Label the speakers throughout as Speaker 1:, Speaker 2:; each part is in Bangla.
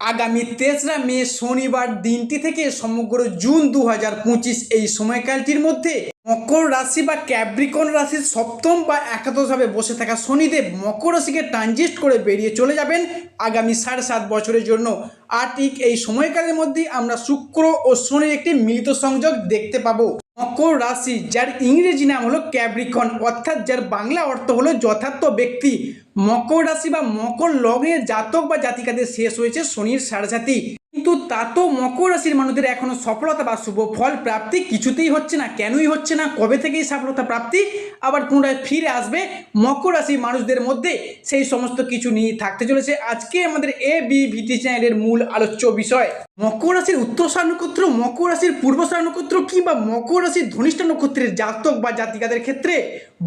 Speaker 1: আগামী তেসরা মে শনিবার দিনটি থেকে সমগ্র জুন দু হাজার পঁচিশ এই সময়কালটির মধ্যে মকর রাশি বা ক্যাব্রিকন রাশির সপ্তম বা একাদশভাবে বসে থাকা শনিদেব মকর রাশিকে ট্রানজিস্ট করে বেরিয়ে চলে যাবেন আগামী সাড়ে সাত বছরের জন্য। আর ঠিক এই সময়কালের মধ্যেই আমরা শুক্র ও শনির একটি মিলিত সংযোগ দেখতে পাবো। মকর রাশি, যার ইংরেজি নাম হলো ক্যাব্রিকন অর্থাৎ যার বাংলা অর্থ হলো যথার্থ ব্যক্তি। মকর রাশি বা মকর লগ্নের জাতক বা জাতিকাদের শেষ হয়েছে শনির সাড়ে কিন্তু তা তো মকর রাশির মানুষদের এখনও সফলতা বা শুভ ফল প্রাপ্তি কিছুতেই হচ্ছে না। কেনই হচ্ছে না? কবে থেকেই সফলতা প্রাপ্তি? আবার পুনরায় ফিরে আসবে মকর রাশির মানুষদের মধ্যে। সেই সমস্ত কিছু নিয়ে থাকতে চলেছে আজকে আমাদের এ বি ভিটি চ্যানেলের মূল আলোচ্য বিষয়। মকর রাশির উত্তর নক্ষত্র মকর রাশির পূর্ব নক্ষত্র কিংবা মকর রাশির ধনিষ্ঠ নক্ষত্রের জাতক বা জাতিকাদের ক্ষেত্রে?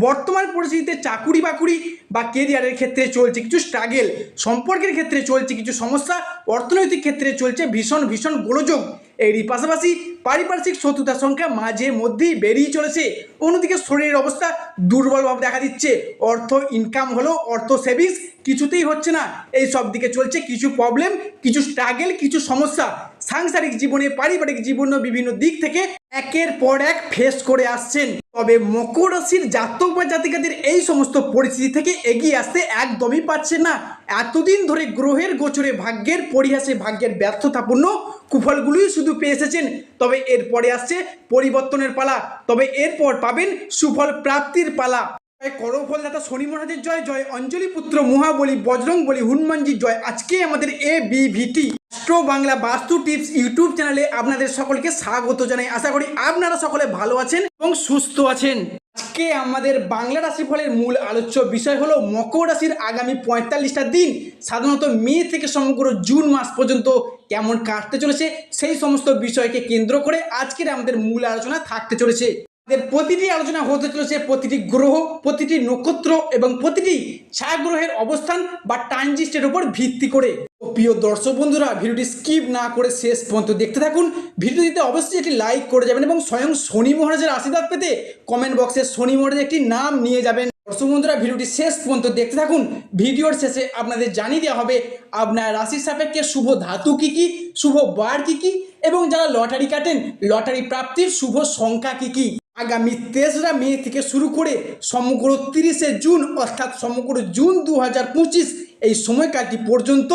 Speaker 1: বর্তমান পরিস্থিতিতে চাকুরি বাকুরি বা কেরিয়ারের ক্ষেত্রে চলছে, কিছু স্ট্রাগেল সম্পর্কের ক্ষেত্রে চলছে, কিছু সমস্যা, অর্থনৈতিক ক্ষেত্রে চলছে, ভীষণ ভীষণ গোলযোগ। এরই পাশাপাশি পারিপার্শ্বিক শত্রুতার সংখ্যা মাঝে মধ্যেই বেরিয়ে চলেছে। অন্যদিকে শরীরের অবস্থা দুর্বলভাবে দেখা দিচ্ছে। অর্থ ইনকাম হলো, অর্থ সেভিংস কিছুতেই হচ্ছে না। এই সব দিকে চলছে, কিছু প্রবলেম কিছু স্ট্রাগেল কিছু সমস্যা। সাংসারিক জীবনে, পারিবারিক জীবনে বিভিন্ন দিক থেকে একের পর এক ফেস করে আসছেন। তবে মকর রাশির জাতক বা জাতিকাদের এই সমস্ত পরিস্থিতি থেকে এগিয়ে আসতে একদমই পাচ্ছেন না। এতদিন ধরে গ্রহের গোচরে ভাগ্যের, পরিহাসে ভাগ্যের ব্যর্থতাপূর্ণ কুফলগুলোই শুধু পেয়ে এসেছেন। তবে এরপরে আসছে পরিবর্তনের পালা। তবে এরপর পাবেন সুফল প্রাপ্তির পালা। জয় করফলদাতা শনি মহারাজের জয় জয় অঞ্জলি পুত্র মহাবলী বজরং বলি, হনুমানজির জয়। আজকে আমাদের A B VT astro Bangla vastu tips YouTube চ্যানেলে আপনাদের সকলকে স্বাগত জানাই। আশা করি আপনারা সকলে ভালো আছেন এবং সুস্থ আছেন। আজকে আমাদের বাংলা রাশিফলের মূল আলোচ্য বিষয় হলো মকর রাশির আগামী পঁয়তাল্লিশটা দিন, সাধারণত মে থেকে সমগ্র জুন মাস পর্যন্ত কেমন কাটতে চলেছে, সেই সমস্ত বিষয়কে কেন্দ্র করে আজকের আমাদের মূল আলোচনা থাকতে চলেছে। প্রতিটি আলোচনা হতে চলেছে প্রতিটি গ্রহ, প্রতিটি নক্ষত্র এবং প্রতিটি ছায়াগ্রহের অবস্থান বা ট্রানজিস্টের উপর ভিত্তি করে। প্রিয় দর্শক বন্ধুরা, ভিডিওটি স্কিপ না করে শেষ পর্যন্ত দেখতে থাকুন। ভিডিওটিতে অবশ্যই একটি লাইক করে যাবেন এবং স্বয়ং শনি মহারাজের আশীর্বাদ পেতে কমেন্ট বক্সে শনি মহারাজের একটি নাম নিয়ে যাবেন। দর্শক বন্ধুরা, ভিডিওটি শেষ পর্যন্ত দেখতে থাকুন। ভিডিওর শেষে আপনাদের জানিয়ে দেওয়া হবে, আপনার রাশির সাপেক্ষে শুভ ধাতু কী কী, শুভ বার কী কী এবং যারা লটারি কাটেন, লটারি প্রাপ্তির শুভ সংখ্যা কী কী। আগামী তেসরা মে থেকে শুরু করে সমগ্র তিরিশে জুন, অর্থাৎ সমগ্র জুন দু হাজার পঁচিশ, এই সময়কালটি পর্যন্ত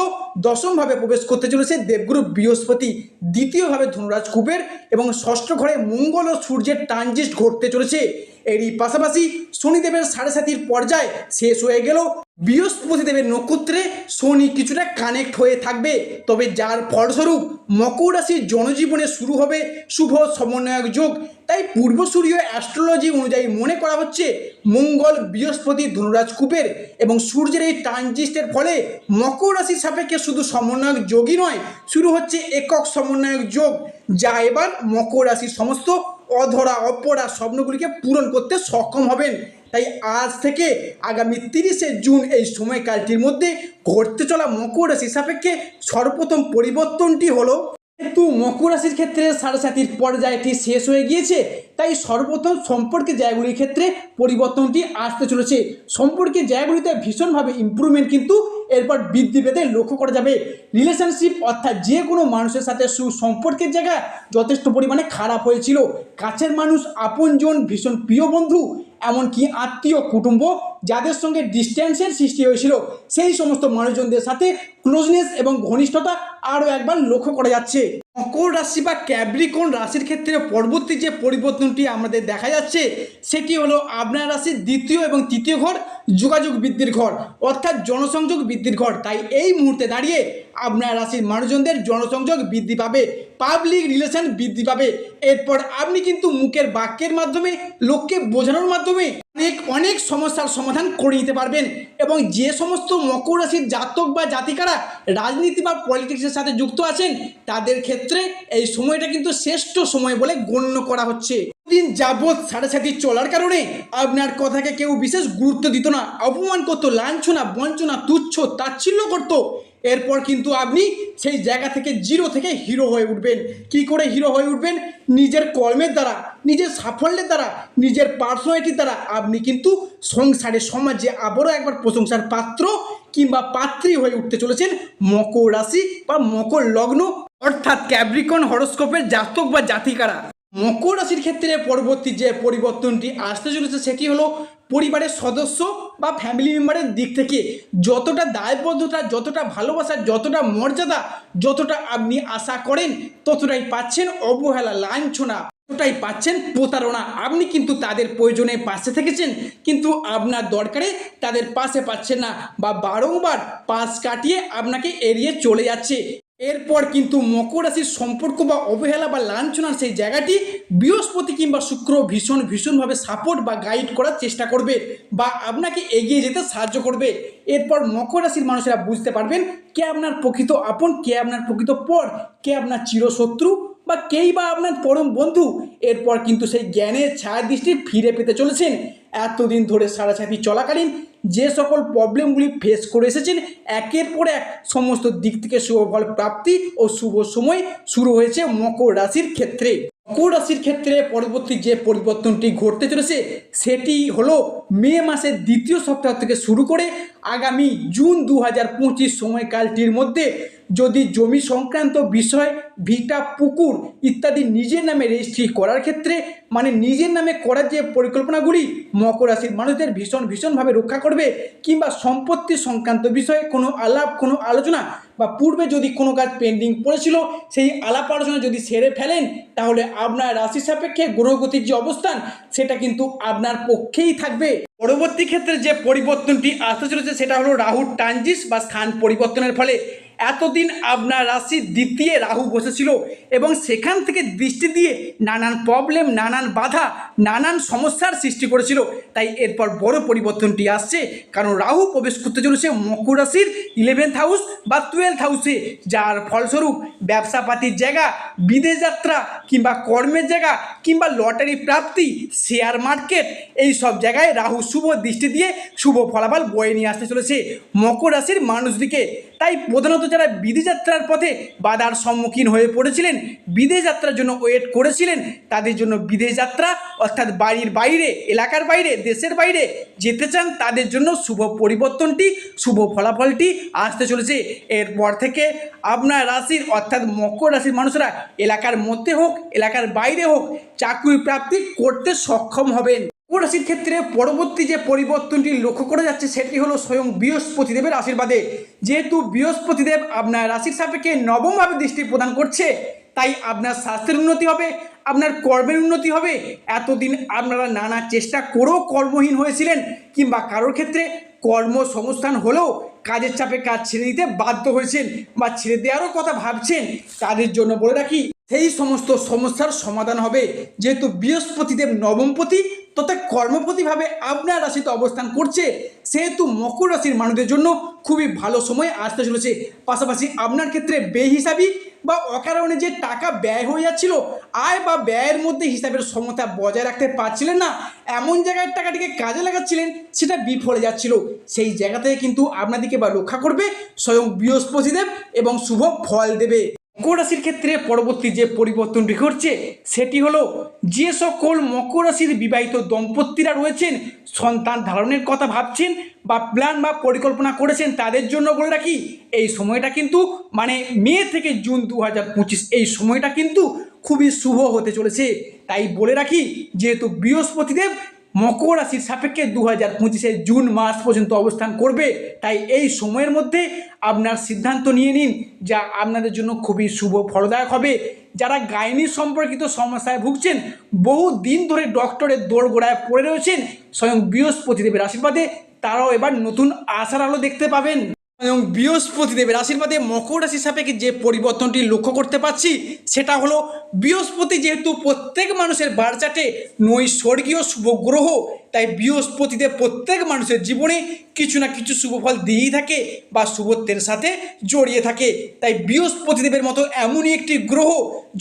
Speaker 1: দশমভাবে প্রবেশ করতে চলেছে দেবগুরু বৃহস্পতি, দ্বিতীয়ভাবে ধনুরাজ কুবের এবং ষষ্ঠ ঘরে মঙ্গল ও সূর্যের ট্রানজিস্ট ঘটতে চলেছে। এরই পাশাপাশি শনিদেবের সাড়ে সাতির পর্যায়ে শেষ হয়ে গেল। বৃহস্পতি দেবের নক্ষত্রে শনি কিছুটা কানেক্ট হয়ে থাকবে। তবে যার ফলস্বরূপ মকর রাশির জনজীবনে শুরু হবে শুভ সমন্বয়ক যোগ। তাই পূর্বসূরীয় অ্যাস্ট্রোলজি অনুযায়ী মনে করা হচ্ছে মঙ্গল, বৃহস্পতি, ধনুরাজ কুপের এবং সূর্যের এই ট্রানজিস্টের ফলে মকর রাশির সাপেক্ষে শুধু সমন্বয়ক যোগই নয়, শুরু হচ্ছে একক সমন্বয়ক যোগ। যা এবার মকর রাশির সমস্ত অধরা, অপরা স্বপ্নগুলিকে পূরণ করতে সক্ষম হবেন। তাই আজ থেকে আগামী তিরিশে জুন এই সময়কালটির মধ্যে ঘটতে চলা মকর রাশি সাপেক্ষে সর্বপ্রথম পরিবর্তনটি হলো যেহেতু মকর রাশির ক্ষেত্রে সাড়ে পর্যায়টি শেষ হয়ে গিয়েছে, তাই সর্বপ্রথম সম্পর্কের জায়গাগুলির ক্ষেত্রে পরিবর্তনটি আসতে চলেছে। সম্পর্কের জায়গাগুলিতে ভীষণভাবে ইম্প্রুভমেন্ট কিন্তু এরপর বৃদ্ধি পেতে লক্ষ্য করা যাবে। রিলেশনশিপ অর্থাৎ যে কোনো মানুষের সাথে সুসম্পর্কের জায়গা যথেষ্ট পরিমাণে খারাপ হয়েছিল। কাছের মানুষ, আপনজন, ভীষণ প্রিয় বন্ধু, এমনকি আত্মীয়, কুটুম্ব যাদের সঙ্গে ডিস্ট্যান্সের সৃষ্টি হয়েছিল, সেই সমস্ত মানুষজনদের সাথে ক্লোজনেস এবং ঘনিষ্ঠতা আরও একবার লক্ষ্য করা যাচ্ছে। মকর রাশি বা ক্যাব্রিকন রাশির ক্ষেত্রে পরবর্তী যে পরিবর্তনটি আমাদের দেখা যাচ্ছে, সেটি হলো আপনার রাশির দ্বিতীয় এবং তৃতীয় ঘর যোগাযোগ বৃদ্ধির ঘর, অর্থাৎ জনসংযোগ বৃদ্ধির ঘর। তাই এই মুহূর্তে দাঁড়িয়ে আপনার রাশির মানুষজনদের জনসংযোগ বৃদ্ধি পাবে পাবলিক রিলেশন বৃদ্ধি পাবে। এরপর আপনি কিন্তু মুখের বাক্যের মাধ্যমে, লোককে বোঝানোর মাধ্যমে অনেক অনেক সমস্যার সমাধান করে নিতে পারবেন। এবং যে সমস্ত মকর রাশির জাতক বা জাতিকারা রাজনীতি বা পলিটিক্সের সাথে যুক্ত আছেন, তাদের ক্ষেত্রে এই সময়টা কিন্তু শ্রেষ্ঠ সময় বলে গণ্য করা হচ্ছে। দিন যাবৎ সাড়ে সাথে চলার কারণে আপনার কথাকে কেউ বিশেষ গুরুত্ব দিত না। অপমান করতো, লাঞ্ছনা, বঞ্চনা, তুচ্ছ, তাচ্ছিল্য করতো। এরপর কিন্তু আপনি সেই জায়গা থেকে জিরো থেকে হিরো হয়ে উঠবেন। কি করে হিরো হয়ে উঠবেন? নিজের কর্মের দ্বারা, নিজের সাফল্যের দ্বারা, নিজের পার্সোনালিটির দ্বারা আপনি কিন্তু সংসারে, সমাজে আবারও একবার প্রশংসার পাত্র কিংবা পাত্রী হয়ে উঠতে চলেছেন মকর রাশি বা মকর লগ্ন, অর্থাৎ ক্যাব্রিকন হরস্কোপের জাতক বা জাতিকারা। মকর রাশির ক্ষেত্রে পরবর্তী যে পরিবর্তনটি আসতে চলেছে সেটি হলো পরিবারের সদস্য বা ফ্যামিলি মেম্বারের দিক থেকে যতটা দায়বদ্ধতা, যতটা ভালোবাসা, যতটা মর্যাদা, যতটা আপনি আশা করেন, ততটাই পাচ্ছেন অবহেলা, লাঞ্ছনা, ততটাই পাচ্ছেন প্রতারণা। আপনি কিন্তু তাদের প্রয়োজনে পাশে থেকেছেন, কিন্তু আপনার দরকারে তাদের পাশে পাচ্ছেন না বা বারংবার পাশ কাটিয়ে আপনাকে এড়িয়ে চলে যাচ্ছে। এরপর কিন্তু মকর রাশির সম্পর্ক বা অবহেলা বা লাঞ্ছনার সেই জায়গাটি বৃহস্পতি কিংবা শুক্র ভীষণ ভীষণভাবে সাপোর্ট বা গাইড করার চেষ্টা করবে বা আপনাকে এগিয়ে যেতে সাহায্য করবে। এরপর মকর রাশির মানুষেরা বুঝতে পারবেন কে আপনার প্রকৃত আপন, কে আপনার প্রকৃত পর, কে আপনার চিরশত্রু বা কেই বা আপনার পরম বন্ধু। এরপর কিন্তু সেই জ্ঞানের ছায়া দৃষ্টি ফিরে পেতে চলেছেন। এতদিন ধরে সারাছাপি চলাকালীন যে সকল প্রবলেমগুলি ফেস করে এসেছেন, একের পর এক সমস্ত দিক থেকে শুভ ফল প্রাপ্তি ও শুভ সময় শুরু হয়েছে মকর রাশির ক্ষেত্রে। মকর রাশির ক্ষেত্রে পরবর্তী যে পরিবর্তনটি ঘটতে চলেছে, সেটি হলো মে মাসের দ্বিতীয় সপ্তাহ থেকে শুরু করে আগামী জুন দু হাজার পঁচিশ সময়কালটির মধ্যে যদি জমি সংক্রান্ত বিষয়, ভিটা, পুকুর ইত্যাদি নিজের নামে রেজিস্ট্রি করার ক্ষেত্রে মানে নিজের নামে করার যে পরিকল্পনাগুলি, মকর রাশির মানুষদের ভীষণ, ভীষণভাবে রক্ষা করবে কিংবা সম্পত্তি সংক্রান্ত বিষয়ে কোনো আলাপ, কোনো আলোচনা বা পূর্বে যদি কোনো কাজ পেন্ডিং পড়েছিল, সেই আলাপ আলোচনা যদি সেরে ফেলেন, তাহলে আপনার রাশি সাপেক্ষে গ্রহগতির যে অবস্থান, সেটা কিন্তু আপনার পক্ষেই থাকবে। পরবর্তী ক্ষেত্রে যে পরিবর্তনটি আসতে চলেছে সেটা হলো রাহুর ট্রানজিস বা স্থান পরিবর্তনের ফলে এতদিন আপনার রাশির দ্বিতীয় রাহু বসেছিল এবং সেখান থেকে দৃষ্টি দিয়ে নানান প্রবলেম নানান বাধা, নানান সমস্যার সৃষ্টি করেছিল। তাই এরপর বড় পরিবর্তনটি আসছে, কারণ রাহু প্রবেশ করতে চলেছে মকর রাশির ইলেভেন্থ হাউস বা টুয়েলথ হাউসে যার ফলস্বরূপ ব্যবসাপাতির জায়গা, বিদেশ যাত্রা কিংবা কর্মের জায়গা কিংবা লটারি প্রাপ্তি শেয়ার মার্কেট এই সব জায়গায় রাহু শুভ দৃষ্টি দিয়ে শুভ ফলাফল বয়ে নিয়ে আসতে চলেছে মকর রাশির মানুষদিকে। তাই প্রধানত যারা বিদেশ যাত্রার পথে বাধার সম্মুখীন হয়ে পড়েছিলেন, বিদেশ যাত্রার জন্য ওয়েট করেছিলেন, তাদের জন্য বিদেশ যাত্রা, অর্থাৎ বাড়ির বাইরে, এলাকার বাইরে, দেশের বাইরে যেতে চান, তাদের জন্য শুভ পরিবর্তনটি, শুভ ফলাফলটি আসতে চলেছে। এরপর থেকে আপনার রাশির, অর্থাৎ মকর রাশির মানুষরা এলাকার মধ্যে হোক, এলাকার বাইরে হোক, চাকরি প্রাপ্তি করতে সক্ষম হবেন। রাশির ক্ষেত্রে পরবর্তী যে পরিবর্তনটি লক্ষ্য করা যাচ্ছে, সেটি হলো স্বয়ং বৃহস্পতিদেবের আশীর্বাদে। যেহেতু বৃহস্পতিদেব আপনার রাশির সাপেক্ষে নবমভাবে দৃষ্টি প্রদান করছে, তাই আপনার স্বাস্থ্যের উন্নতি হবে, আপনার কর্মের উন্নতি হবে। এতদিন আপনারা নানা চেষ্টা করেও কর্মহীন হয়েছিলেন, কিংবা কারোর ক্ষেত্রে কর্মসংস্থান হলেও কাজের চাপে কাজ ছেড়ে দিতে বাধ্য হয়েছেন, বা ছেড়ে দেওয়ারও কথা ভাবছেন। তাদের জন্য বলে রাখি সেই সমস্ত সমস্যার সমাধান হবে। যেহেতু বৃহস্পতিদেব নবমপতি তথা কর্মপতিভাবে আপনার রাশিতে অবস্থান করছে। সেহেতু মকর রাশির মানুষদের জন্য খুবই ভালো সময় আসতে চলেছে। পাশাপাশি আপনার ক্ষেত্রে বেহিসাবি বা অকারণে যে টাকা ব্যয় হয়ে যাচ্ছিল, আয় বা ব্যয়ের মধ্যে হিসাবের সমতা বজায় রাখতে পারছিলেন না। এমন জায়গায় টাকাটিকে কাজে লাগাচ্ছিলেন, সেটা বিফলে যাচ্ছিল। সেই জায়গা থেকে কিন্তু আপনাদেরকে বা রক্ষা করবে স্বয়ং বৃহস্পতিদেব এবং শুভ ফল দেবে। মকর রাশির ক্ষেত্রে পরবর্তী যে পরিবর্তনটি ঘটছে, সেটি হলো যে সকল মকর রাশির বিবাহিত দম্পতিরা রয়েছেন, সন্তান ধারণের কথা ভাবছেন বা প্ল্যান বা পরিকল্পনা করেছেন, তাদের জন্য বলে রাখি, এই সময়টা কিন্তু মানে মে থেকে জুন দু হাজার পঁচিশ, এই সময়টা কিন্তু খুবই শুভ হতে চলেছে। তাই বলে রাখি, যেহেতু বৃহস্পতিদেব মকর রাশির সাপেক্ষে দু হাজার পঁচিশে জুন মাস পর্যন্ত অবস্থান করবে। তাই এই সময়ের মধ্যে আপনার সিদ্ধান্ত নিয়ে নিন যা আপনাদের জন্য খুবই শুভ ফলদায়ক হবে। যারা গাইনি সম্পর্কিত সমস্যায় ভুগছেন, বহু দিন ধরে ডক্টরের দোড়গোড়ায় পড়ে রয়েছেন, স্বয়ং বৃহস্পতিদেবের আশীর্বাদে তারাও এবার নতুন আশার আলো দেখতে পাবেন। এবং বৃহস্পতিদেবের আশীর্বাদে মকর রাশি সাপেক্ষে যে পরিবর্তনটি লক্ষ্য করতে পারছি, সেটা হলো বৃহস্পতি যেহেতু প্রত্যেক মানুষের বারচাটে নৈসর্গীয় শুভ গ্রহ, তাই বৃহস্পতিদেব প্রত্যেক মানুষের জীবনে কিছু না কিছু শুভ ফল দিয়েই থাকে বা শুভত্বের সাথে জড়িয়ে থাকে। তাই বৃহস্পতিদেবের মতো এমনই একটি গ্রহ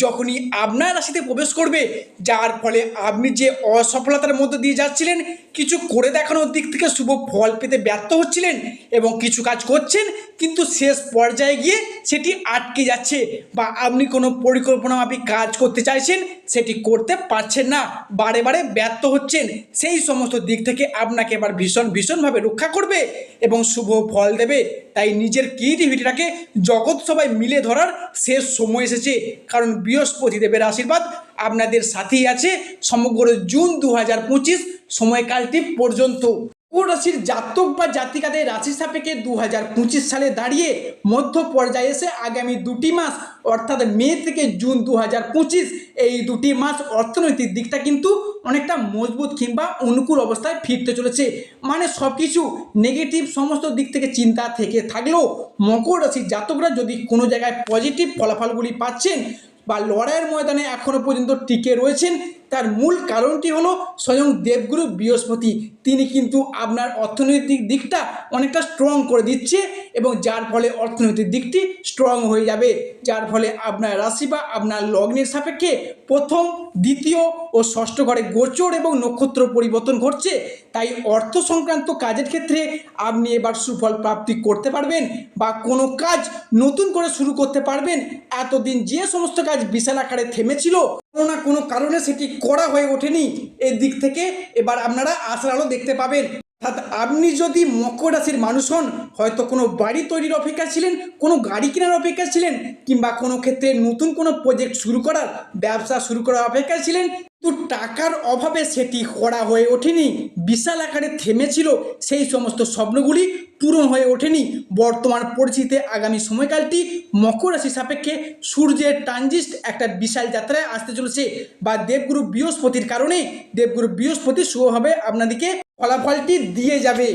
Speaker 1: যখনই আপনার রাশিতে প্রবেশ করবে, যার ফলে আপনি যে অসফলতার মধ্যে দিয়ে যাচ্ছিলেন, কিছু করে দেখানোর দিক থেকে শুভ ফল পেতে ব্যর্থ হচ্ছিলেন এবং কিছু কাজ করতে এগোচ্ছেন কিন্তু শেষ পর্যায়ে গিয়ে সেটি আটকে যাচ্ছে বা আপনি কোনো পরিকল্পনা মাফিক কাজ করতে চাইছেন, সেটি করতে পারছেন না, বারে বারে ব্যর্থ হচ্ছেন, সেই সমস্ত দিক থেকে আপনাকে এবার ভীষণ, ভীষণভাবে রক্ষা করবে এবং শুভ ফল দেবে। তাই নিজের ক্রিয়েটিভিটিটাকে জগৎ সবাই মিলে ধরার শেষ সময় এসেছে, কারণ বৃহস্পতি দেবের আশীর্বাদ আপনাদের সাথেই আছে সমগ্র জুন দু হাজার পঁচিশ সময়কালটি পর্যন্ত। ও রাশির জাতক বা জাতিকাদের রাশি সাপেক্ষে দু হাজার পঁচিশ সালে দাঁড়িয়ে মধ্য পর্যায়ে এসে আগামী দুটি মাস, অর্থাৎ মে থেকে জুন দু হাজার পঁচিশ, এই দুটি মাস অর্থনৈতিক দিকটা কিন্তু অনেকটা মজবুত কিংবা অনুকূল অবস্থায় ফিরতে চলেছে। মানে সব কিছু নেগেটিভ সমস্ত দিক থেকে চিন্তা থেকে থাকলেও মকর রাশির জাতকরা যদি কোনো জায়গায় পজিটিভ ফলাফলগুলি পাচ্ছেন বা লড়াইয়ের ময়দানে এখনও পর্যন্ত টিকে রয়েছেন তার মূল কারণটি হলো স্বয়ং দেবগুরু বৃহস্পতি। তিনি কিন্তু আপনার অর্থনৈতিক দিকটা অনেকটা স্ট্রং করে দিচ্ছে এবং যার ফলে অর্থনৈতিক দিকটি স্ট্রং হয়ে যাবে। যার ফলে আপনার রাশি বা আপনার লগ্নের সাপেক্ষে প্রথম, দ্বিতীয় ও ষষ্ঠ ঘরে গোচর এবং নক্ষত্র পরিবর্তন ঘটছে। তাই অর্থ সংক্রান্ত কাজের ক্ষেত্রে আপনি এবার সুফল প্রাপ্তি করতে পারবেন বা কোনো কাজ নতুন করে শুরু করতে পারবেন। এতদিন যে সমস্ত কাজ বিশাল আকারে থেমেছিল, কোনো না কোনো কারণে সেটি করা হয়ে ওঠেনি। এর দিক থেকে এবার আপনারা আশার আলো দেখতে পাবেন। অর্থাৎ আপনি যদি মকর রাশির মানুষ হন, হয়তো কোনো বাড়ি তৈরির অপেক্ষা ছিলেন, কোনো গাড়ি কেনার অপেক্ষা ছিলেন, কিংবা কোনো ক্ষেত্রে নতুন কোনো প্রজেক্ট শুরু করার, ব্যবসা শুরু করার অপেক্ষা ছিলেন কিন্তু টাকার অভাবে সেটি করা হয়ে ওঠেনি। বিশাল আকারে থেমেছিল সেই সমস্ত স্বপ্নগুলি পূরণ হয়ে ওঠেনি। বর্তমান পরিস্থিতিতে আগামী সময়কালটি মকর রাশি সাপেক্ষে সূর্যের ট্রানজিস্ট একটা বিশাল যাত্রায় আসতে চলেছে বা দেবগুরু বৃহস্পতির কারণে। দেবগুরু বৃহস্পতি শুভভাবে আপনাদেরকে ফলাফলটি দিয়ে যাবে।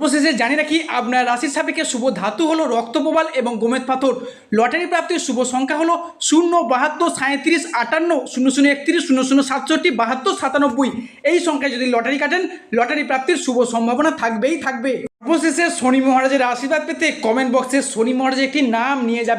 Speaker 1: অবশেষে জানি রাখি আপনার রাশির সাপেক্ষে শুভ ধাতু হলো রক্তপ্রবাল এবং গোমেদ পাথর। লটারি প্রাপ্তির শুভ সংখ্যা হলো শূন্য, বাহাত্তর সাঁত্রিশ আটান্ন, শূন্য শূন্য, একত্রিশ, শূন্য শূন্য, সাতষট্টি, বাহাত্তর, সাতানব্বই। এই সংখ্যায় যদি লটারি কাটেন, লটারি প্রাপ্তির শুভ সম্ভাবনা থাকবেই থাকবে। অবশেষে শনি মহারাজের আশীর্বাদ পেতে কমেন্ট বক্সে শনি মহারাজের একটি নাম নিয়ে যাবেন।